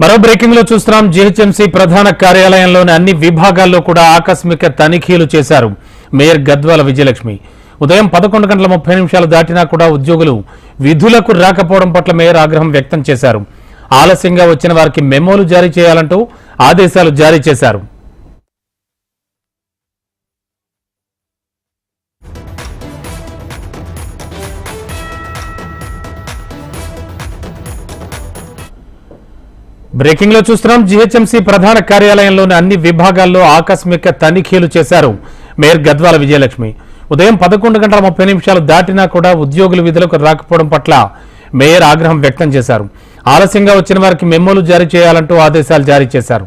మరో బ్రేకింగ్లో చూస్తున్నాం. జీహెచ్ఎంసీ ప్రధాన కార్యాలయంలోని అన్ని విభాగాల్లో కూడా ఆకస్మిక తనిఖీలు చేశారు మేయర్ గద్వాల విజయలక్ష్మి. ఉదయం పదకొండు గంటల ముప్పై నిమిషాలు దాటినా కూడా ఉద్యోగులు విధులకు రాకపోవడం పట్ల మేయర్ ఆగ్రహం వ్యక్తం చేశారు. ఆలస్యంగా వచ్చిన వారికి మెమోలు జారీ చేయాలంటూ ఆదేశాలు జారీ చేశారు. బ్రేకింగ్లో చూస్తున్నాం. జీహెచ్ఎంసీ ప్రధాన కార్యాలయంలోని అన్ని విభాగాల్లో ఆకస్మిక తనిఖీలు చేశారు మేయర్ గద్వాల విజయలక్ష్మి. ఉదయం పదకొండు గంటల ముప్పై నిమిషాలు దాటినా కూడా ఉద్యోగులు విధులకు రాకపోవడం పట్ల మేయర్ ఆగ్రహం వ్యక్తం చేశారు. ఆలస్యంగా వచ్చిన వారికి మెమోలు జారీ చేయాలంటూ ఆదేశాలు జారీ చేశారు.